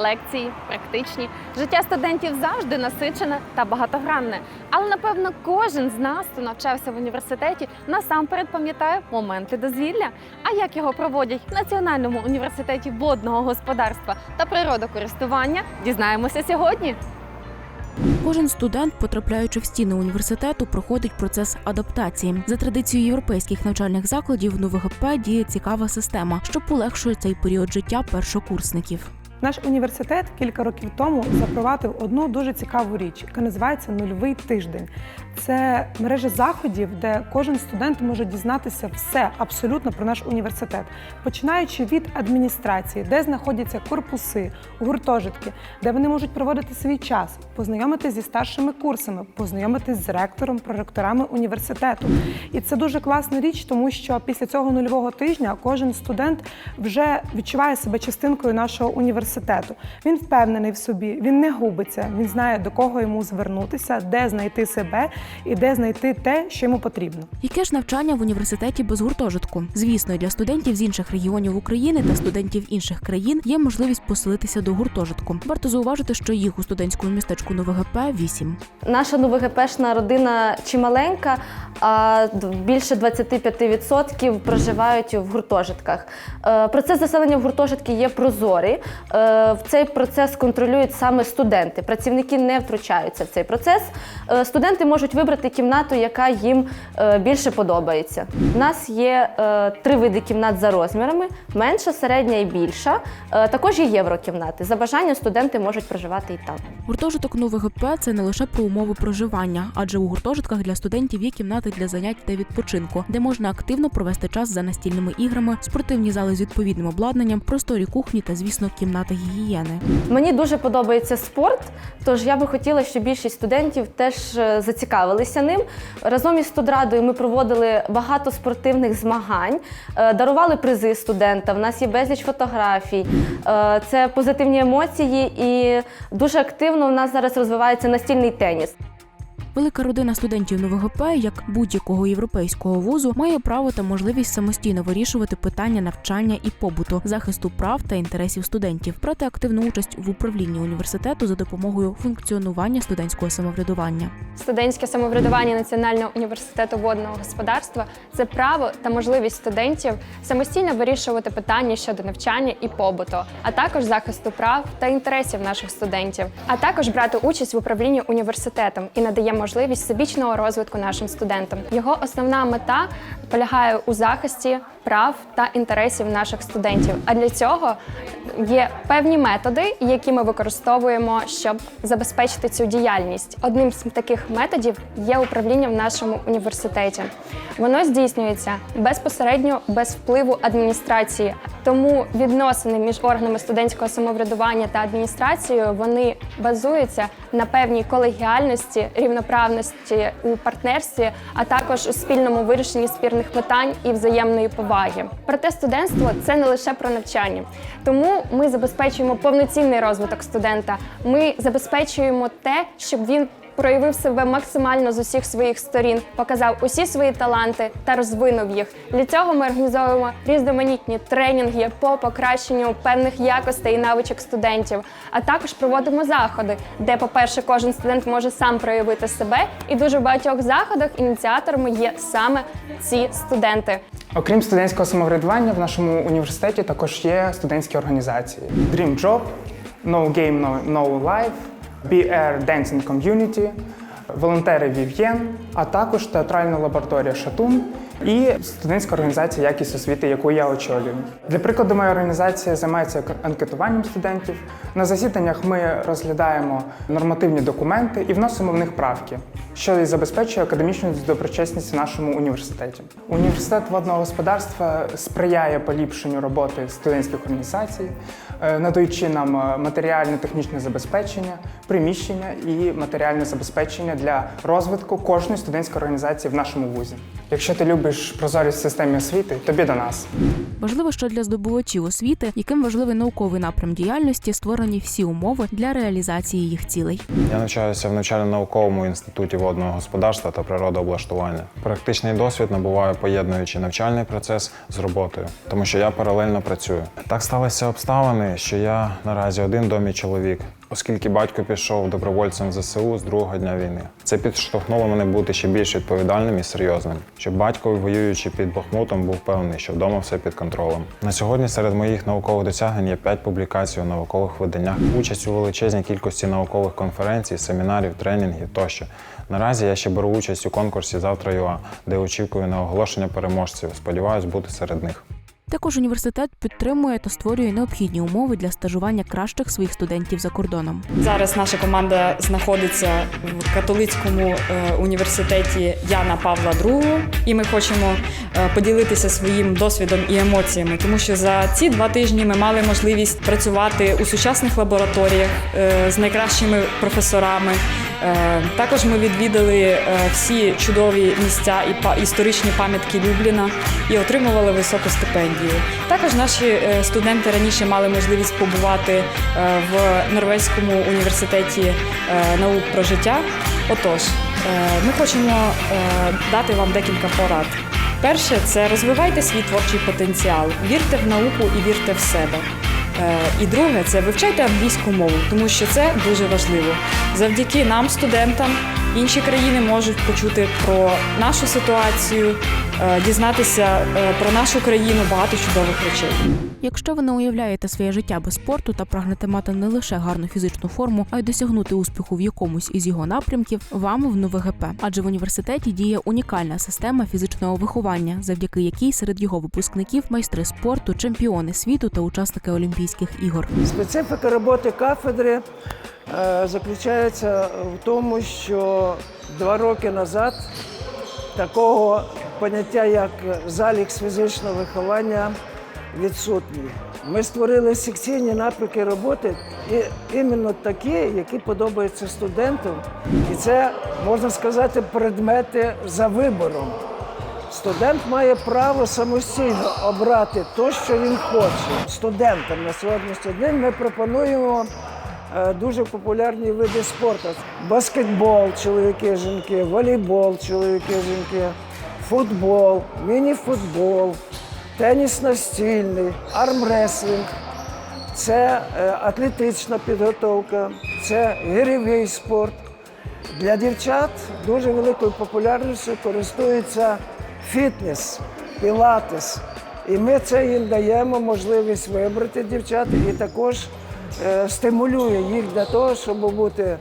Лекції, практичні. Життя студентів завжди насичене та багатогранне. Але напевно кожен з нас, хто навчався в університеті, насамперед пам'ятає моменти дозвілля. А як його проводять в Національному університеті водного господарства та природокористування, дізнаємося сьогодні. Кожен студент, потрапляючи в стіни університету, проходить процес адаптації. За традицією європейських навчальних закладів в НУВГП діє цікава система, що полегшує цей період життя першокурсників. Наш університет кілька років тому запровадив одну дуже цікаву річ, яка називається нульовий тиждень. Це мережа заходів, де кожен студент може дізнатися все абсолютно про наш університет, починаючи від адміністрації, де знаходяться корпуси, гуртожитки, де вони можуть проводити свій час, познайомитися зі старшими курсами, познайомитись з ректором, проректорами університету. І це дуже класна річ, тому що після цього нульового тижня кожен студент вже відчуває себе частинкою нашого університету. Він впевнений в собі, він не губиться, він знає до кого йому звернутися, де знайти себе і де знайти те, що йому потрібно. Яке ж навчання в університеті без гуртожитку? Звісно, для студентів з інших регіонів України та студентів інших країн є можливість поселитися до гуртожитку. Варто зауважити, що їх у студентському містечку НУВГП 8. Наша новогепешна родина чималенька, а більше 25% проживають в гуртожитках. Е, Процес заселення в гуртожитки є прозорий. Е, В цей процес контролюють саме студенти. Працівники не втручаються в цей процес. Е, Студенти можуть вибрати кімнату, яка їм е, більше подобається. У нас є три види кімнат за розмірами: менша, середня і більша. Також є єврокімнати. За бажанням студенти можуть проживати і там. Гуртожиток НУВГП – це не лише про умови проживання, адже у гуртожитках для студентів є кімнати для занять та відпочинку, де можна активно провести час за настільними іграми, спортивні зали з відповідним обладнанням, просторі кухні та, звісно, кімната гігієни. Мені дуже подобається спорт, тож я би хотіла, щоб більшість студентів теж е, зацікавилися ним. Разом із студрадою ми проводили багато спортивних змагань, е, дарували призи студентам. У нас є безліч фотографій. Е, Це позитивні емоції, і дуже активно у нас зараз розвивається настільний теніс. Велика родина студентів нового НУВГП, як будь-якого європейського вузу, має право та можливість самостійно вирішувати питання навчання і побуту, захисту прав та інтересів студентів, брати активну участь в управлінні університету за допомогою функціонування студентського самоврядування. Студентське самоврядування Національного університету водного господарства це право та можливість студентів самостійно вирішувати питання щодо навчання і побуту, а також захисту прав та інтересів наших студентів, а також брати участь в управлінні університетом і надає можливість всебічного розвитку нашим студентам. Його основна мета полягає у захисті прав та інтересів наших студентів. А для цього є певні методи, які ми використовуємо, щоб забезпечити цю діяльність. Одним з таких методів є управління в нашому університеті. Воно здійснюється безпосередньо без впливу адміністрації. Тому відносини між органами студентського самоврядування та адміністрацією вони базуються на певній колегіальності, рівноправності у партнерстві, а також у спільному вирішенні спірних питань і взаємної поваги. Проте студентство це не лише про навчання, тому ми забезпечуємо повноцінний розвиток студента. Ми забезпечуємо те, щоб він проявив себе максимально з усіх своїх сторін, показав усі свої таланти та розвинув їх. Для цього ми організовуємо різноманітні тренінги по покращенню певних якостей і навичок студентів, а також проводимо заходи, де, по-перше, кожен студент може сам проявити себе, і дуже в багатьох заходах ініціаторами є саме ці студенти. Окрім студентського самоврядування, в нашому університеті також є студентські організації: Dream Job, No Game, No, no Life, BR Dancing Community, волонтери Вів'єн, а також театральна лабораторія Шатун і студентська організація якість освіти, яку я очолюю. Для прикладу, моя організація займається анкетуванням студентів. На засіданнях ми розглядаємо нормативні документи і вносимо в них правки, що і забезпечує академічну доброчесність в нашому університеті. Університет водного господарства сприяє поліпшенню роботи студентських організацій, е, надаючи нам е, матеріально-технічне забезпечення, приміщення і матеріальне забезпечення для розвитку кожної студентської організації в нашому вузі. Якщо ти любиш прозорість в системі освіти, тобі до нас. Важливо, що для здобувачів освіти, яким важливий науковий напрям діяльності, створені всі умови для реалізації їх цілей. Я навчаюся в навчально-науковому інституті водного господарства та природооблаштування. Практичний досвід набуваю поєднуючи навчальний процес з роботою, тому що я паралельно працюю. Так сталися обставини, що я наразі один домі чоловік, оскільки батько пішов добровольцем в ЗСУ з другого дня війни. Це підштовхнуло мене бути ще більш відповідальним і серйозним, щоб батько, воюючи під Бахмутом, був певний, що вдома все під контролем. На сьогодні серед моїх наукових досягнень є 5 публікацій у наукових виданнях, участь у величезній кількості наукових конференцій, семінарів, тренінгів тощо. Наразі я ще беру участь у конкурсі Завтра ЮА, де очікую на оголошення переможців. Сподіваюсь бути серед них. Також університет підтримує та створює необхідні умови для стажування кращих своїх студентів за кордоном. Зараз наша команда знаходиться в католицькому е, університеті Яна Павла II, і ми хочемо е, поділитися своїм досвідом і емоціями, тому що за ці два тижні ми мали можливість працювати у сучасних лабораторіях е, з найкращими професорами. Е, Також ми відвідали е, всі чудові місця і історичні пам'ятки Любліна і отримували високу стипендію. Також наші е, студенти раніше мали можливість побувати в Норвезькому університеті наук про життя. Отож, ми хочемо дати вам декілька порад. Перше це розвивайте свій творчий потенціал, вірте в науку і вірте в себе. Е, І друге це вивчайте англійську мову, тому що це дуже важливо. Завдяки нам, студентам, інші країни можуть почути про нашу ситуацію, е, дізнатися е, про нашу країну багато чудових речей. Якщо ви не уявляєте своє життя без спорту та прагнете мати не лише гарну фізичну форму, а й досягнути успіху в якомусь із його напрямків, вам в НУВГП. Адже в університеті діє унікальна система фізичного виховання, завдяки якій серед його випускників майстри спорту, чемпіони світу та учасники Олімпійських ігор. Специфіка роботи кафедри заключається в тому, що два роки назад такого поняття, як залік з фізичного виховання, відсутній. Ми створили секційні напрямки роботи, і іменно такі, які подобаються студентам. І це, можна сказати, предмети за вибором. Студент має право самостійно обрати те, що він хоче. Студентам на сьогоднішній день ми пропонуємо е, дуже популярні види спорту: баскетбол, чоловіки, жінки, волейбол, чоловіки, жінки, футбол, міні-футбол, теніс настільний, армреслінг. Це е, атлетична підготовка, це гірьовий спорт. Для дівчат дуже великою популярністю користується фітнес, пілатес. І ми це їм даємо можливість вибрати дівчат і також е, стимулює їх для того, щоб бути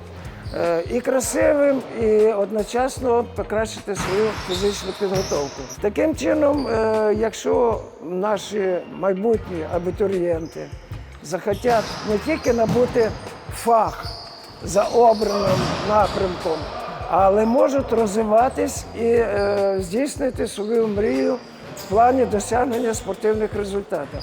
е, і красивим, і одночасно покращити свою фізичну підготовку. Таким чином, е, якщо наші майбутні абітурієнти захотять не тільки набути фах за обраним напрямком, але можуть розвиватись і е, здійснити свою мрію в плані досягнення спортивних результатів.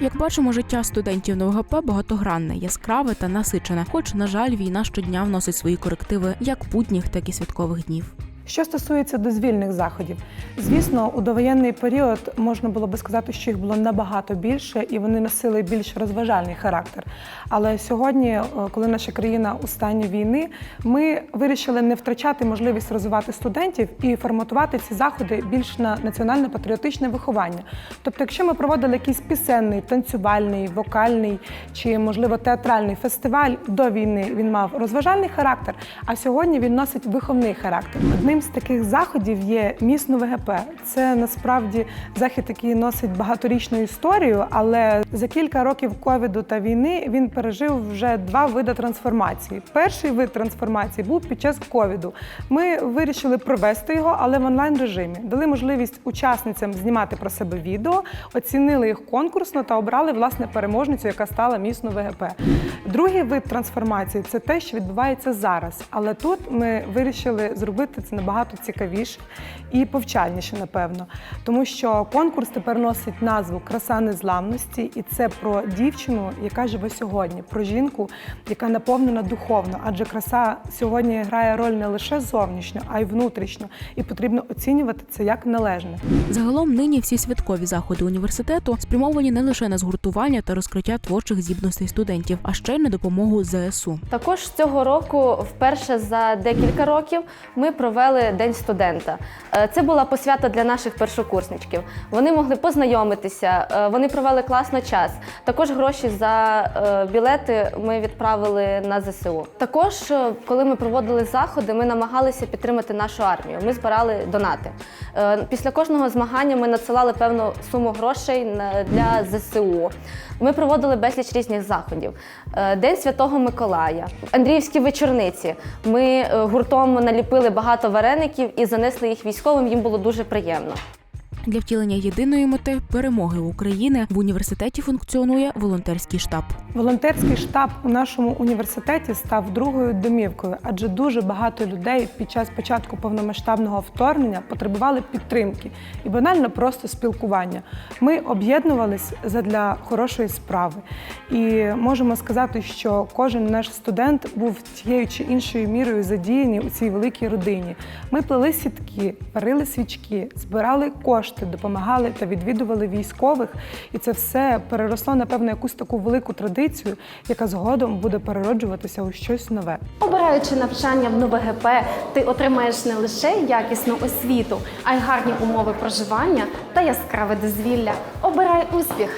Як бачимо, життя студентів НУВГП багатогранне, яскраве та насичене. Хоч, на жаль, війна щодня вносить свої корективи як путніх, так і святкових днів. Що стосується дозвільних заходів, звісно, у довоєнний період можна було би сказати, що їх було набагато більше і вони носили більш розважальний характер. Але сьогодні, е, коли наша країна у стані війни, ми вирішили не втрачати можливість розвивати студентів і форматувати ці заходи більш на національно-патріотичне виховання. Тобто, якщо ми проводили якийсь пісенний, танцювальний, вокальний чи, можливо, театральний фестиваль до війни, він мав розважальний характер, а сьогодні він носить виховний характер. Одним з таких заходів є місно ВГП. Це насправді захід, який носить багаторічну історію, але за кілька років ковіду та війни він пережив вже два види трансформації. Перший вид трансформації був під час ковіду. Ми вирішили провести його, але в онлайн режимі. Дали можливість учасницям знімати про себе відео, оцінили їх конкурсно та обрали власне переможницю, яка стала місно ВГП. Другий вид трансформації це те, що відбувається зараз. Але тут ми вирішили зробити це набагато набагато цікавіше і повчальніше, напевно. Тому що конкурс тепер носить назву Краса незламності, і це про дівчину, яка живе сьогодні, про жінку, яка наповнена духовно. Адже краса сьогодні грає роль не лише зовнішньо, а й внутрішньо, і потрібно оцінювати це як належне. Загалом нині всі святкові заходи університету спрямовані не лише на згуртування та розкриття творчих здібностей студентів, а ще й на допомогу ЗСУ. Також цього року, вперше за декілька років, ми провели День студента. Е, Це була посвята для наших першокурсничків. Вони могли познайомитися, е, вони провели класно час. Також гроші за е, білети ми відправили на ЗСУ. Також, коли ми проводили заходи, ми намагалися підтримати нашу армію. Ми збирали донати. Після кожного змагання ми надсилали певну суму грошей для ЗСУ. Ми проводили безліч різних заходів. Е, День Святого Миколая, Андріївські вечорниці. Ми е, гуртом наліпили багато вареників і занесли їх військовим. Їм було дуже приємно. Для втілення єдиної мети перемоги України в університеті функціонує волонтерський штаб. Волонтерський штаб у нашому університеті став другою домівкою, адже дуже багато людей під час початку повномасштабного вторгнення потребували підтримки і банально просто спілкування. Ми об'єднувались задля хорошої справи. І можемо сказати, що кожен наш студент був тією чи іншою мірою задіяний у цій великій родині. Ми плели сітки, варили свічки, збирали кошти, допомагали та відвідували військових. І це все переросло, напевно, якусь таку велику традицію, яка згодом буде перероджуватися у щось нове. Обираючи навчання в нове ГП, ти отримаєш не лише якісну освіту, а й гарні умови проживання та яскраве дозвілля. Обирай успіх!